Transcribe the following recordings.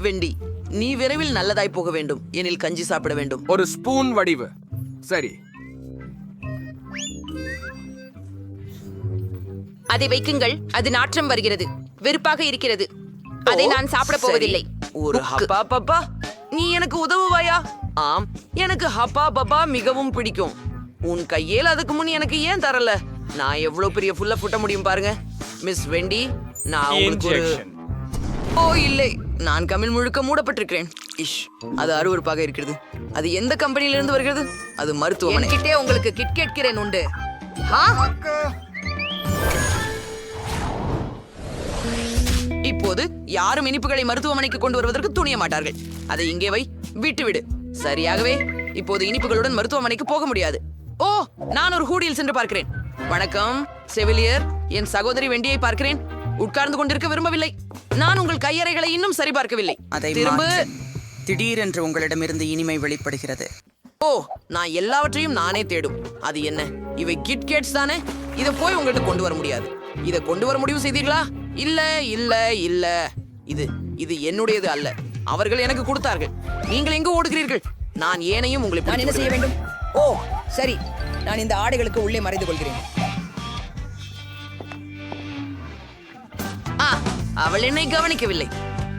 வெண்டி நீ விரைவில் நல்லதாய் போக வேண்டும். எனில் கஞ்சி சாப்பிட வேண்டும். ஒரு ஸ்பூன் வடிவு. சரி. அதை வைக்குங்கள். அது நாற்றம் வருகிறது. வெறுப்பாக இருக்கிறது. அதை நான் சாப்பிட. போவதில்லை. ஒரு ஹப்பா பப்பா. நீ எனக்கு உதவுவாயா? ஆம். எனக்கு ஹப்பா பப்பா மிகவும் பிடிக்கும். உன் கையில் அதுக்கு முன் எனக்கு ஏன் தரல? நான் எவ்வளவு பெரிய ஃபுல்ல புட்ட முடியும் பாருங்க. மிஸ் வெண்டி நான் உங்களுக்கு ஒரு ஓ இல்லை. நான் கமிழ் முழுக்க மூடப்பட்டிருக்கிறேன். இஷ் அது அருவருப்பாக இருக்கிறது. அது எந்த கம்பெனியில இருந்து வருகிறது? அது மருத்துவமனை. என்கிட்டே உங்களுக்கு கிட் கேட்கிறேன் உண்டு? இப்போது யாரும் இனிப்புகளை மருத்துவமனைக்கு கொண்டு வருவதற்கு துணிய மாட்டார்கள். அதை இங்கே வை விட்டு விடு. சரியாகவே இப்போது இனிப்புகளுடன் மருத்துவமனைக்கு போக முடியாது. ஓ நான் ஒரு ஹூடியில் சென்று பார்க்கிறேன். வணக்கம் செவிலியர் என் சகோதரி வெண்டியை பார்க்கிறேன். உட்கார்ந்து கொண்டிருக்க விரும்பவில்லை. நான் உங்கள் கையறைகளை இன்னும் சரிபார்க்கவில்லை. அதை திரும்ப. திடீரென்று உங்களிடமிருந்து இனிமை வெளிப்படுகிறது. ஓ நான் எல்லாவற்றையும் நானே தேடும். அது என்ன? இவை கிட்கேட்ஸ் தானே? இதை போய் உங்கள்ட்ட கொண்டு வர முடியாது. இதை கொண்டு வர முடிவு செய்தீர்களா? இல்ல இல்ல இல்ல. இது இது என்னுடையது அல்ல. அவர்கள் எனக்கு கொடுத்தார்கள். நீங்கள் எங்க ஓடுகிறீர்கள்? நான் ஏனையும் உங்களை நான் என்ன செய்ய வேண்டும்? ஓ சரி. நான் இந்த ஆடைகளுக்கு உள்ளே மறைந்து கொள்கிறேன். அவள் என்னை கவனிக்கவில்லை.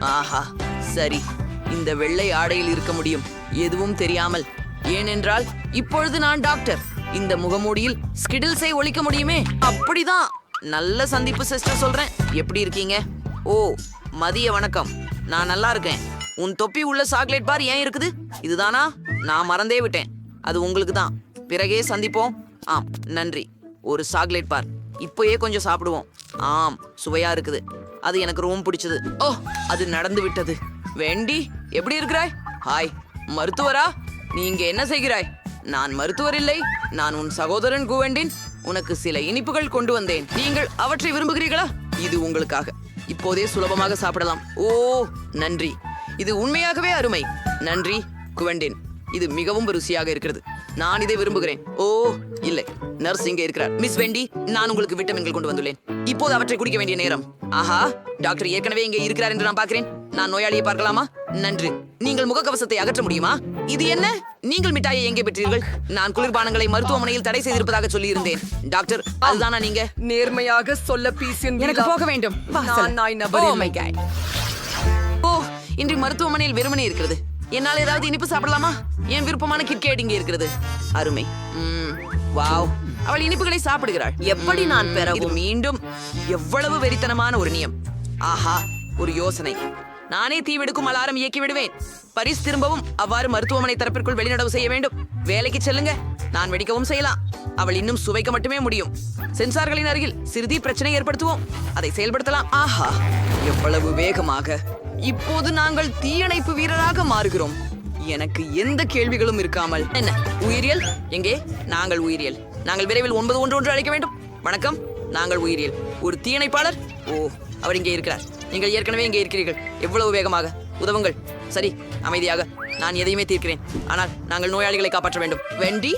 ஆஹா சரி. இந்த வெள்ளை ஆடையில் இருக்க முடியும். எதுவும் தெரியாமல். ஏனென்றால் இப்பொழுது நான் டாக்டர். இந்த முகமூடியில் ஸ்கிடில்ஸை ஒழிக்க முடியுமே? அப்படிதான். நல்ல சந்திப்பு சிஸ்டர் சொல்றேன். எப்படி இருக்கீங்க? ஓ மதிய வணக்கம். நான் நல்லா இருக்கேன். உன் தொப்பி உள்ள சாக்லேட் பார் ஏன் இருக்குது? இதுதானா? நான் மறந்தே விட்டேன். அது உங்களுக்கு தான். பிறகே சந்திப்போம். ஆம் நன்றி. ஒரு சாக்லேட் பார். இப்போயே கொஞ்சம் சாப்பிடுவோம். ஆம் சுவையா இருக்குது. அது எனக்கு ரொம்ப பிடிச்சது. ஓ அது நடந்து விட்டது. வேண்டி எப்படி இருக்கிறாய்? ஹாய் மருத்துவரா? நீ என்ன செய்கிறாய்? நான் மருத்துவர் இல்லை. நான் உன் சகோதரன் குவெண்டின். உனக்கு சில இனிப்புகள் கொண்டு வந்தேன். நீங்கள் அவற்றை விரும்புகிறீர்களா? இது உங்களுக்காக. இப்போதே சுலபமாக சாப்பிடலாம். ஓ நன்றி. இது உண்மையாகவே அருமை. நன்றி குவெண்டின். இது மிகவும் ருசியாக இருக்கிறது. நான் இதை விரும்புகிறேன். ஓ இல்லை. நர்ஸ் இங்கே இருக்கிறார். மிஸ் வெண்டி நான் உங்களுக்கு விட்டமின்கள் கொண்டு வந்துள்ளேன். இப்போது அவற்றை குடிக்க வேண்டிய நேரம். ஆஹா டாக்டர் ஏற்கனவே இங்கே இருக்கிறார் என்று நான் பார்க்கிறேன். நான் நோயாளியை பார்க்கலாமா? நன்று. நீங்கள் முகக்கவசத்தை அகற்ற முடியுமா? இது என்ன? நீங்கள் மிட்டாயை எங்கே பெற்றீர்கள்? நான் குளிர்பானங்களை மருத்துவமனையில் தடை செய்திருப்பதாக சொல்லியிருந்தேன். டாக்டர் அதுதானா நீங்க? நேர்மையாக சொல்ல பீசின் எனக்கு போக வேண்டும். Oh இன்று மருத்துவமனையில் வெறுமனே இருக்கிறது. என்னால் ஏதாவது இனிப்பு சாப்பிடலாமா? என் விருப்பமான கிட்கேட் இங்கே இருக்கிறது அருமை. வாவ். அவள் இனிப்புகளை சாப்பிடுகிறாள். எப்படி நான் பெற மீண்டும் எவ்வளவு வெறித்தனமான ஒரு நியம். ஆஹா ஒரு யோசனை. நானே தீவெடுக்கும் அலாரம் இயக்கி விடுவேன். பரிஸ் திரும்பவும் அவ்வாறு மருத்துவமனை தரப்பிற்குள் வெளிநடவு செய்ய வேண்டும். வேலைக்கு செல்லுங்க. நான் வெடிக்கவும் செய்யலாம். அவள் இன்னும் சுவைக்க மட்டுமே முடியும். சென்சார்களின் அருகில் சிறிது பிரச்சனை ஏற்படுத்துவோம். அதை செயல்படுத்தலாம். ஆஹா எவ்வளவு வேகமாக. இப்போது நாங்கள் தீயணைப்பு வீரராக மாறுகிறோம். எனக்கு எந்த கேள்விகளும் இருக்காமல். என்ன உயிரியல்? எங்கே? நாங்கள் உயிரியல். நாங்கள் விரைவில் ஒன்பது ஒன்று ஒன்று அழைக்க வேண்டும். வணக்கம் நாங்கள் உயிரியல். ஒரு தீயணைப்பாளர்? ஓ அவர் இங்கே இருக்கிறார். நீங்கள் ஏற்கனவே இங்கே இருக்கிறீர்கள். எவ்வளவு வேகமாக? உதவுங்கள். சரி அமைதியாக. நான் எதையுமே தீர்க்கிறேன். ஆனால் நாங்கள் நோயாளிகளை காப்பாற்ற வேண்டும். வெண்டி?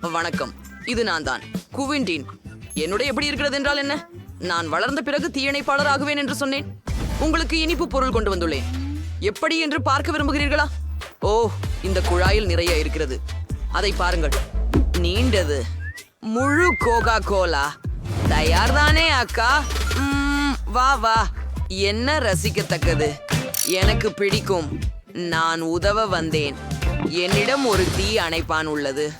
வணக்கம். இது நான் தான். குவிண்டீன். என்னுடைய எப்படி இருக்கிறது என்றால் என்ன? நான் வளர்ந்த பிறகு தீயணைப்பாளர் ஆகுவேன் என்று சொன்னேன். உங்களுக்கு இனிப்பு பொருள் கொண்டு வந்துள்ளேன். எப்படி என்று பார்க்க விரும்புகிறீர்களா? ஓ இந்த குழாயில் நிறைய இருக்கிறது. அதை பாருங்கள். நீண்டது. முழு கோகா கோலா தயார்தானே அக்கா? வா வா. என்ன ரசிக்கத்தக்கது? எனக்கு பிடிக்கும். நான் உதவ வந்தேன். என்னிடம் ஒரு தீ அணைப்பான் உள்ளது.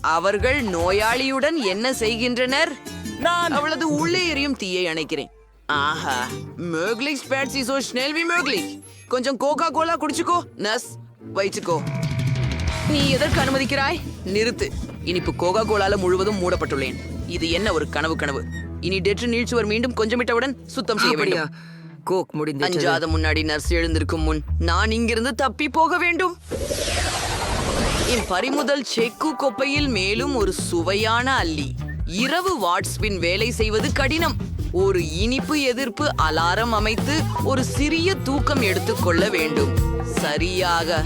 அவர்கள் நோயாளியுடன் என்ன செய்கின்றனர்? நான் அவளது உள்ளே எரியும் தீயை அணைக்கிறேன். ஆஹா. möglich spät sie so schnell wie möglich கொஞ்சம் கோகா கோலா குடிச்சுக்கோ நஸ் வயிற்றுக்கோ. நீ எதற்கு அனுமதிக்கிறாய்? நிறுத்து. இனிப்பு கோகா கோலால முழுவதும் மூடப்பட்டுள்ளேன். இது என்ன ஒரு கனவு கனவு? இனி டெற்று நீழ்ச்சுவர் மீண்டும் கொஞ்சமிட்டவுடன் சுத்தம் செய்ய வேண்டும். கோக் முடிந்து அஞ்சாத முன்னாடி நர்ஸ் எழுந்திருக்கும் முன் நான் இங்கிருந்து தப்பி போக வேண்டும். என் பறிமுதல் செக்கு கொப்பையில் மேலும் ஒரு சுவையான அள்ளி இரவு வாட்ஸ்பின் வேலை செய்வது கடினம். ஒரு இனிப்பு எதிர்ப்பு அலாரம் அமைத்து ஒரு சிறிய தூக்கம் எடுத்துக்கொள்ள வேண்டும். சரியாக.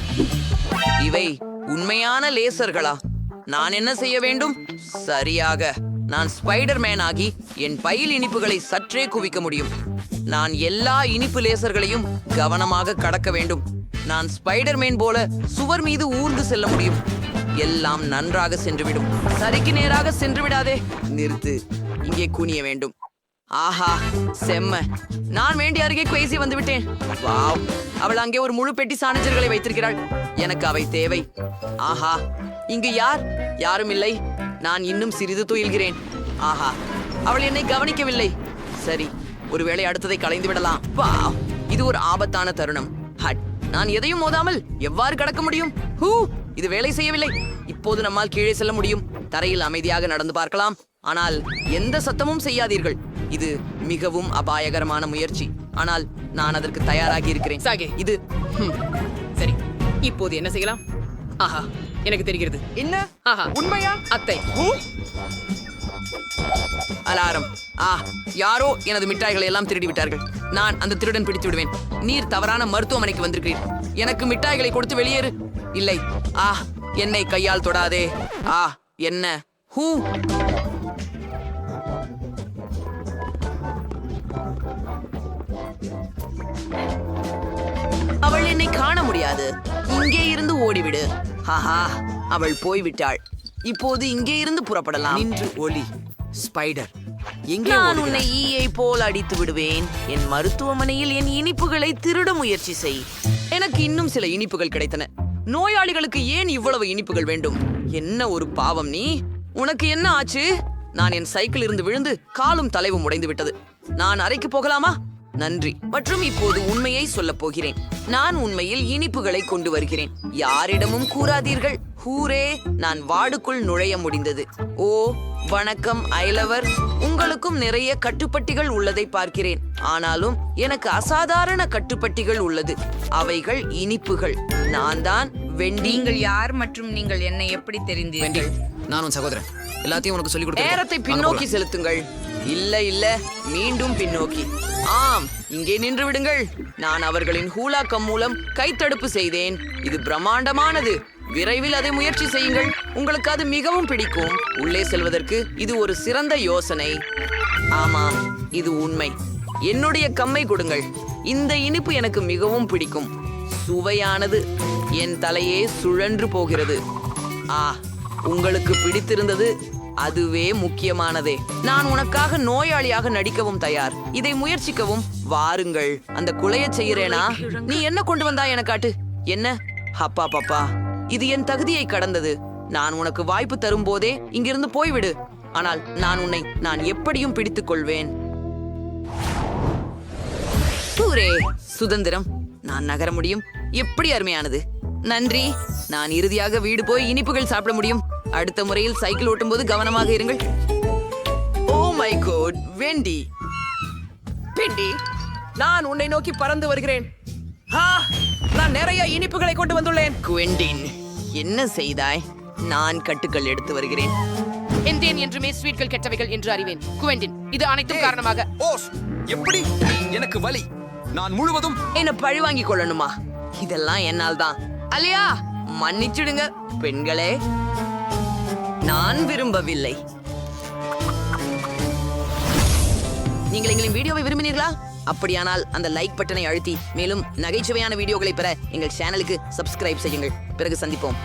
இவை உண்மையான லேசர்களா? நான் என்ன செய்ய வேண்டும்? சரியாக. நான் ஸ்பைடர் மேன் ஆகி என் பயில் இனிப்புகளை சற்றே குவிக்க முடியும். நான் எல்லா இனிப்பு லேசர்களையும் கவனமாக கடக்க வேண்டும். நான் ஸ்பைடர்மேன் போல சுவர் மீது ஊர்ந்து செல்ல முடியும். எல்லாம் நன்றாக சென்றுவிடும். சரிக்கு நேராக சென்று விடாதே. நிறுத்து. இங்கே குனிய வேண்டும். ஆஹா செம்ம. நான் வேண்டிய அருகே குவேசி வந்துவிட்டேன். வாவ் அவள் அங்கே ஒரு முழு பெட்டி சானிச்சர்களை வைத்திருக்கிறாள். எனக்கு அவை தேவை. ஆஹா இங்கு யார்? யாரும் இல்லை. நான் இன்னும் சிறிது துயில்கிறேன். ஆஹா அவள் என்னை கவனிக்கவில்லை. சரி ஒருவேளை அடுத்ததை கலைந்து விடலாம். வா இது ஒரு ஆபத்தான தருணம். ஹட் நான் எதையும் மோதாமல் எவ்வாறு கடக்க முடியும்? ஹூ இது வேலை செய்யவில்லை. இப்போது நம்மால் கீழே செல்ல முடியும். தரையில் அமைதியாக நடந்து பார்க்கலாம். ஆனால் எந்த சத்தமும் செய்யாதீர்கள். இது மிகவும் அபாயகரமான முயற்சி. ஆனால் நான் அதற்கு தயாராகி இருக்கிறேன். சாகே. இது. சரி இப்போது என்ன செய்யலாம்? ஆஹா எனக்கு தெரிகிறது. என்ன? ஆஹா. உண்மையா? அத்தை. அலாரம். ஆ யாரோ எனது மிட்டாய்களை எல்லாம் திருடி விட்டார்கள் நான் அந்த திருடன் பிடித்து விடுவேன். நீர் தவறான மருத்துவமனைக்கு வந்திருக்கிறீர். எனக்கு மிட்டாய்களை கொடுத்து வெளியேறு. இல்லை. ஆ என்னை கையால் தொடாதே. ஆ என்ன? ஹூ? அவள் என்னை காண முடியாது. இங்கே இருந்து ஓடிவிடு. ஹாஹா அவள் போய்விட்டாள். இப்போது இங்கே இருந்து புறப்படலாம். நின்று ஒளி ஸ்பைடர். எங்கே நான்? உன்னை ஈயை போல் அடித்து விடுவேன். என் மருத்துவமனையில் என் இனிப்புகளை திருட முயற்சி செய். எனக்கு இன்னும் சில இனிப்புகள் கிடைத்தன. நோயாளிகளுக்கு ஏன் இவ்வளவு இனிப்புகள் வேண்டும்? என்ன ஒரு பாவம் நீ? உனக்கு என்ன ஆச்சு? நான் என் சைக்கிள் இருந்து விழுந்து காலும் தலைவும் உடைந்து விட்டது நான் அறைக்கு போகலாமா? நன்றி. மற்றும் இப்போது உண்மையை சொல்லப் போகிறேன். நான் உண்மையில் இனிப்புகளை கொண்டு வருகிறேன். யாரிடமும் கூறாதீர்கள். ஹூரே நான் வார்டுக்குள் நுழைய முடிந்தது. ஓ வணக்கம் ஐலவர் உங்களுக்கும் நிறைய கட்டுப்பட்டிகள் உள்ளதை பார்க்கிறேன். ஆனாலும் எனக்கு அசாதாரண கட்டுப்பட்டிகள் உள்ளது. அவைகள் இனிப்புகள். நான் தான் வெண்டி நீங்கள் யார் மற்றும் நீங்கள் என்னை எப்படி தெரிந்தீர்கள்? நான் உன் சகோதரன். எல்லாத்தையும் உனக்கு சொல்லிக் கொடுத்து நேரத்தை பின்னோக்கி செலுத்துங்கள். இல்ல இல்ல. மீண்டும் பின்னோக்கி. ஆம் இங்கே நின்று விடுங்கள். நான் அவர்களின் ஹூலாக்கம் மூலம் கைத்தடுப்பு செய்தேன். இது பிரம்மாண்டமானது. விரைவில் அதை முயற்சி செய்யுங்கள். உங்களுக்கு அது மிகவும் பிடிக்கும். உள்ளே செல்வதற்கு இது ஒரு சிறந்த யோசனை. ஆமாம் இது உண்மை. என்னுடைய கம்மை கொடுங்கள். இந்த இனிப்பு எனக்கு மிகவும் பிடிக்கும். சுவையானது என் தலையே சுழன்று போகிறது. ஆ உங்களுக்கு பிடித்திருந்தது அதுவே முக்கியமானதே. நான் உனக்காக நோயாளியாக நடிக்கவும் தயார். இதை முயற்சிக்கவும் வாருங்கள். அந்த குலைய செய்யறேனா? நீ என்ன கொண்டு வந்தா என காட்டு? என்ன? அப்பா பாப்பா. இது என் தகுதியை கடந்தது. நான் உனக்கு வாய்ப்பு தரும் போதே இங்கிருந்து போய்விடு. ஆனால் நான் உன்னை நான் எப்படியும் பிடித்துக் கொள்வேன் சுதந்திரம். நான் நகர முடியும். எப்படி அருமையானது? நன்றி. நான் இறுதியாக வீடு போய் இனிப்புகள் சாப்பிட முடியும். அடுத்த முறையில் சைக்கிள் ஓட்டும்போது கவனமாக இருங்கள். ஓ மை கோட் வெண்டி. பிண்டி நான் உன்னை நோக்கி பறந்து வருகிறேன். நான் நிறைய இனிப்புகளை கொண்டு வந்துள்ளேன். குவெண்டின் என்ன செய்தாய்? நான் கட்டுக்கள் எடுத்து வருகிறேன். எந்தேன் என்றுமே ஸ்வீட்கள் கெட்டவைகள் என்று அறிவேன். குவெண்டின் இது அனைத்தும் காரணமாக. ஓஸ் எப்படி? எனக்கு வலி. நான் முழுவதும் என்ன பழி வாங்கி கொள்ளணுமா? இதெல்லாம் என்னால் தான் அலியா! மன்னிச்சிடுங்க பெண்களே. நான் விரும்பவில்லை. நீங்கள் எங்களின் வீடியோவை விரும்பினீர்களா? அப்படியானால் அந்த லைக் பட்டனை அழுத்தி மேலும் நகைச்சுவையான வீடியோகளை பெற எங்கள் சேனலுக்கு சப்ஸ்கிரைப் செய்யுங்கள். பிறகு சந்திப்போம்.